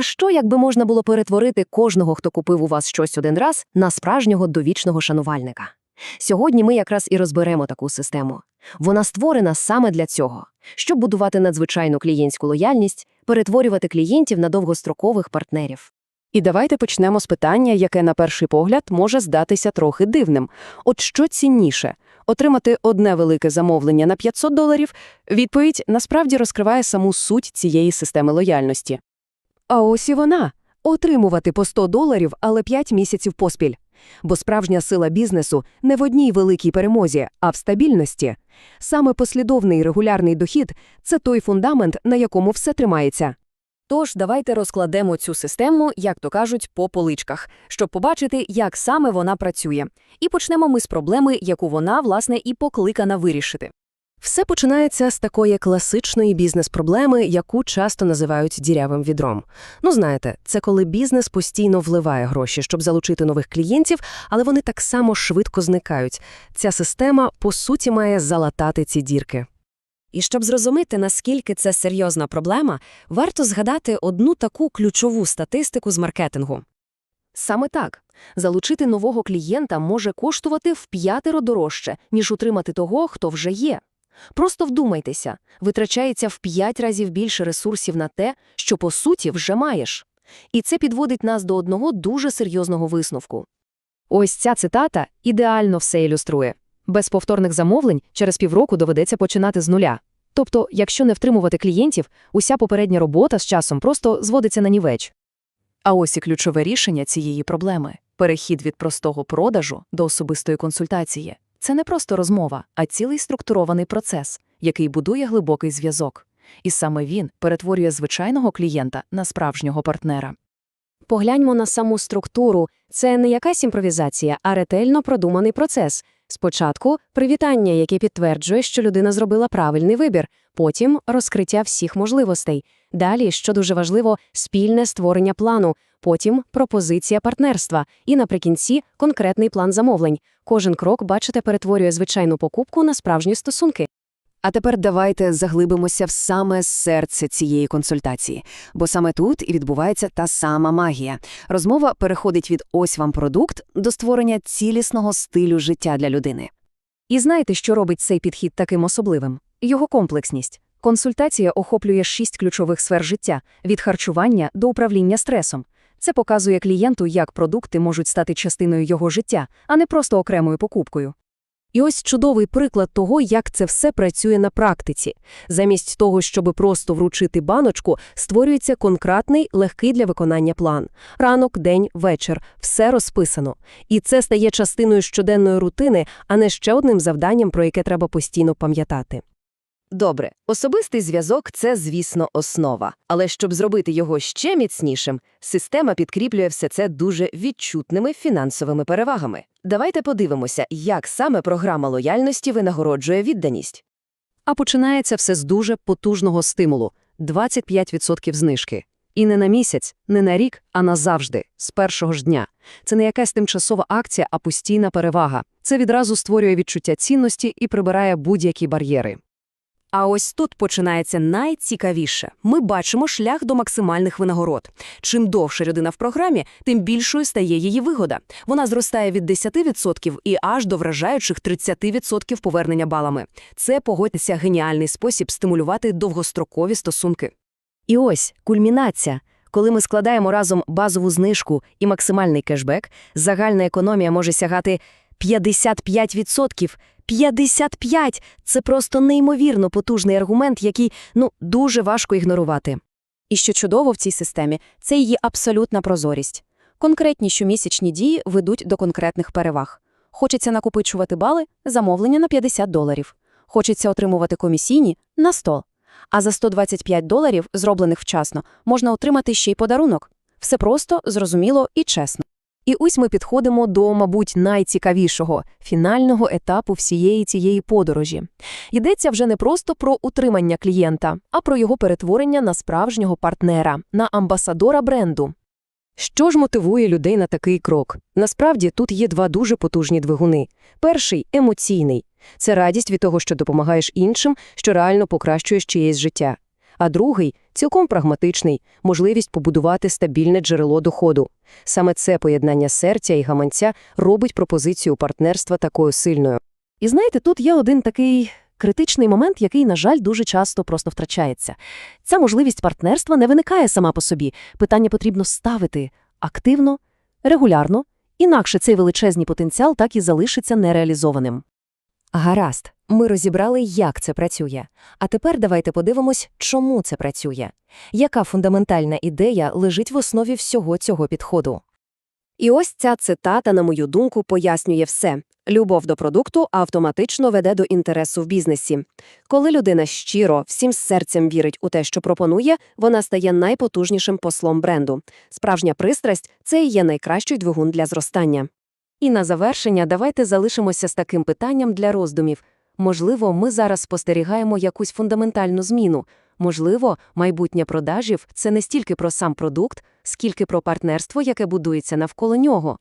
А що, якби можна було перетворити кожного, хто купив у вас щось один раз, на справжнього довічного шанувальника? Сьогодні ми якраз і розберемо таку систему. Вона створена саме для цього, щоб будувати надзвичайну клієнтську лояльність, перетворювати клієнтів на довгострокових партнерів. І давайте почнемо з питання, яке на перший погляд може здатися трохи дивним. От що цінніше? Отримати одне велике замовлення на 500 доларів? Відповідь насправді розкриває саму суть цієї системи лояльності. А ось і вона – отримувати по 100 доларів, але 5 місяців поспіль. Бо справжня сила бізнесу не в одній великій перемозі, а в стабільності. Саме послідовний регулярний дохід – це той фундамент, на якому все тримається. Тож давайте розкладемо цю систему, як то кажуть, по поличках, щоб побачити, як саме вона працює. І почнемо ми з проблеми, яку вона, власне, і покликана вирішити. Все починається з такої класичної бізнес-проблеми, яку часто називають дірявим відром. Ну, знаєте, це коли бізнес постійно вливає гроші, щоб залучити нових клієнтів, але вони так само швидко зникають. Ця система, по суті, має залатати ці дірки. І щоб зрозуміти, наскільки це серйозна проблема, варто згадати одну таку ключову статистику з маркетингу. Саме так. Залучити нового клієнта може коштувати в п'ятеро дорожче, ніж утримати того, хто вже є. Просто вдумайтеся, витрачається в п'ять разів більше ресурсів на те, що по суті вже маєш. І це підводить нас до одного дуже серйозного висновку. Ось ця цитата ідеально все ілюструє. Без повторних замовлень через півроку доведеться починати з нуля. Тобто, якщо не втримувати клієнтів, уся попередня робота з часом просто зводиться на нівеч. А ось і ключове рішення цієї проблеми – перехід від простого продажу до особистої консультації. Це не просто розмова, а цілий структурований процес, який будує глибокий зв'язок. І саме він перетворює звичайного клієнта на справжнього партнера. Погляньмо на саму структуру. Це не якась імпровізація, а ретельно продуманий процес. Спочатку привітання, яке підтверджує, що людина зробила правильний вибір, потім розкриття всіх можливостей. Далі, що дуже важливо, спільне створення плану, потім пропозиція партнерства і наприкінці конкретний план замовлень. Кожен крок, бачите, перетворює звичайну покупку на справжні стосунки. А тепер давайте заглибимося в саме серце цієї консультації, бо саме тут і відбувається та сама магія. Розмова переходить від «ось вам продукт» до створення цілісного стилю життя для людини. І знаєте, що робить цей підхід таким особливим? Його комплексність. Консультація охоплює шість ключових сфер життя – від харчування до управління стресом. Це показує клієнту, як продукти можуть стати частиною його життя, а не просто окремою покупкою. І ось чудовий приклад того, як це все працює на практиці. Замість того, щоб просто вручити баночку, створюється конкретний, легкий для виконання план. Ранок, день, вечір – все розписано. І це стає частиною щоденної рутини, а не ще одним завданням, про яке треба постійно пам'ятати. Добре, особистий зв'язок – це, звісно, основа. Але щоб зробити його ще міцнішим, система підкріплює все це дуже відчутними фінансовими перевагами. Давайте подивимося, як саме програма лояльності винагороджує відданість. А починається все з дуже потужного стимулу – 25% знижки. І не на місяць, не на рік, а назавжди, з першого ж дня. Це не якась тимчасова акція, а постійна перевага. Це відразу створює відчуття цінності і прибирає будь-які бар'єри. А ось тут починається найцікавіше. Ми бачимо шлях до максимальних винагород. Чим довше людина в програмі, тим більшою стає її вигода. Вона зростає від 10% і аж до вражаючих 30% повернення балами. Це, погодьтеся, геніальний спосіб стимулювати довгострокові стосунки. І ось кульмінація. Коли ми складаємо разом базову знижку і максимальний кешбек, загальна економія може сягати 55%. 55! Це просто неймовірно потужний аргумент, який, ну, дуже важко ігнорувати. І що чудово в цій системі, це її абсолютна прозорість. Конкретні щомісячні дії ведуть до конкретних переваг. Хочеться накопичувати бали – замовлення на 50 доларів. Хочеться отримувати комісійні – на 100. А за 125 доларів, зроблених вчасно, можна отримати ще й подарунок. Все просто, зрозуміло і чесно. І ось ми підходимо до, мабуть, найцікавішого фінального етапу всієї цієї подорожі. Йдеться вже не просто про утримання клієнта, а про його перетворення на справжнього партнера, на амбасадора бренду. Що ж мотивує людей на такий крок? Насправді тут є два дуже потужні двигуни. Перший емоційний це радість від того, що допомагаєш іншим, що реально покращуєш чиєсь життя. А другий цілком прагматичний можливість побудувати стабільне джерело доходу. Саме це поєднання серця і гаманця робить пропозицію партнерства такою сильною. І знаєте, тут є один такий критичний момент, який, на жаль, дуже часто просто втрачається. Ця можливість партнерства не виникає сама по собі. Питання потрібно ставити активно, регулярно, інакше цей величезний потенціал так і залишиться нереалізованим. Гаразд, ми розібрали, як це працює. А тепер давайте подивимось, чому це працює. Яка фундаментальна ідея лежить в основі всього цього підходу? І ось ця цитата, на мою думку, пояснює все. Любов до продукту автоматично веде до інтересу в бізнесі. Коли людина щиро, всім серцем вірить у те, що пропонує, вона стає найпотужнішим послом бренду. Справжня пристрасть – це і є найкращий двигун для зростання. І на завершення давайте залишимося з таким питанням для роздумів. Можливо, ми зараз спостерігаємо якусь фундаментальну зміну. Можливо, майбутнє продажів – це не стільки про сам продукт, скільки про партнерство, яке будується навколо нього.